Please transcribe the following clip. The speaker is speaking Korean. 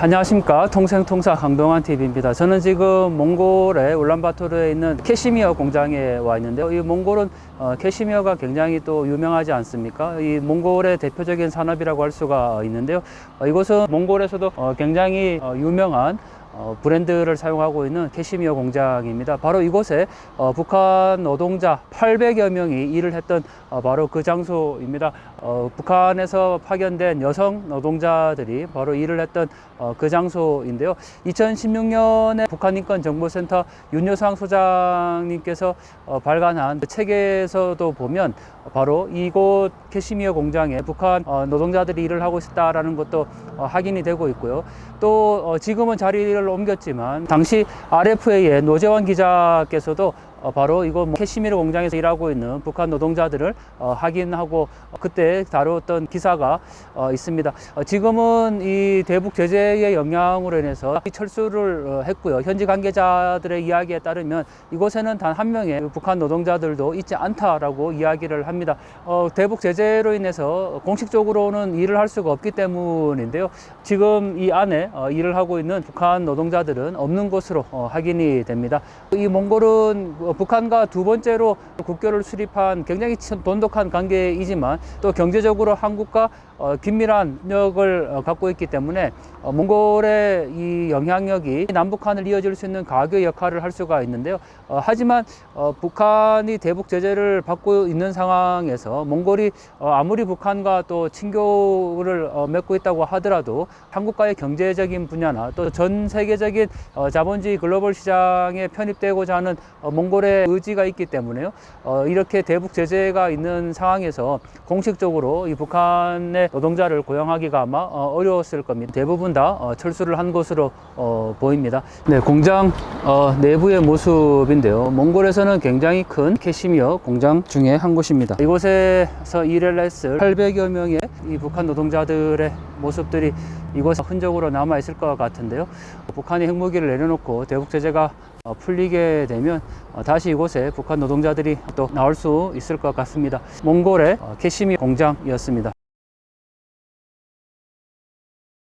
안녕하십니까. 통생통사 강동환 TV입니다. 저는 지금 몽골의 울란바토르에 있는 캐시미어 공장에 와 있는데요. 이 몽골은 어, 캐시미어가 굉장히 또 유명하지 않습니까? 이 몽골의 대표적인 산업이라고 할 수가 있는데요. 어, 이곳은 몽골에서도 어, 굉장히 어, 유명한 어, 브랜드를 사용하고 있는 캐시미어 공장입니다. 바로 이곳에 어, 북한 노동자 800여 명이 일을 했던 어, 바로 그 장소입니다. 어, 북한에서 파견된 여성 노동자들이 바로 일을 했던 어, 그 장소인데요. 2016년에 북한인권정보센터 윤여상 소장님께서 어, 발간한 그 책에서도 보면 바로 이곳 캐시미어 공장에 북한 어, 노동자들이 일을 하고 있다라는 것도 어, 확인이 되고 있고요. 또 어, 지금은 자리를 옮겼지만 당시 RFA의 노재환 기자께서도 어, 바로 이거 뭐 캐시미르 공장에서 일하고 있는 북한 노동자들을 어, 확인하고 어, 그때 다루었던 기사가 어, 있습니다. 어, 지금은 이 대북 제재의 영향으로 인해서 이 철수를 어, 했고요. 현지 관계자들의 이야기에 따르면 이곳에는 단 한 명의 북한 노동자들도 있지 않다라고 이야기를 합니다. 어, 대북 제재로 인해서 공식적으로는 일을 할 수가 없기 때문인데요. 지금 이 안에 어, 일을 하고 있는 북한 노동자들은 없는 것으로 어, 확인이 됩니다. 이 몽골은 어, 북한과 두 번째로 국교를 수립한 굉장히 참 돈독한 관계이지만 또 경제적으로 한국과 어, 긴밀한 협력을 어, 갖고 있기 때문에 어, 몽골의 이 영향력이 남북한을 이어질 수 있는 가교 역할을 할 수가 있는데요. 어, 하지만 어, 북한이 대북 제재를 받고 있는 상황에서 몽골이 어, 아무리 북한과 또 친교를 어, 맺고 있다고 하더라도 한국과의 경제적인 분야나 또 전 세계적인 어, 자본주의 글로벌 시장에 편입되고자 하는 어, 몽골 의 의지가 있기 때문에요. 어, 이렇게 대북 제재가 있는 상황에서 공식적으로 이 북한의 노동자를 고용하기가 아마 어, 어려웠을 겁니다. 대부분 다 어, 철수를 한 것으로 어, 보입니다. 네, 공장 어, 내부의 모습인데요. 몽골에서는 굉장히 큰 캐시미어 공장 중에 한 곳입니다. 이곳에서 일을 했을 800여 명의 이 북한 노동자들의 모습들이 이곳에 흔적으로 남아 있을 것 같은데요. 북한이 핵무기를 내려놓고 대북 제재가 어, 풀리게 되면 어, 다시 이곳에 북한 노동자들이 또 나올 수 있을 것 같습니다. 몽골의 어, 캐시미 공장이었습니다.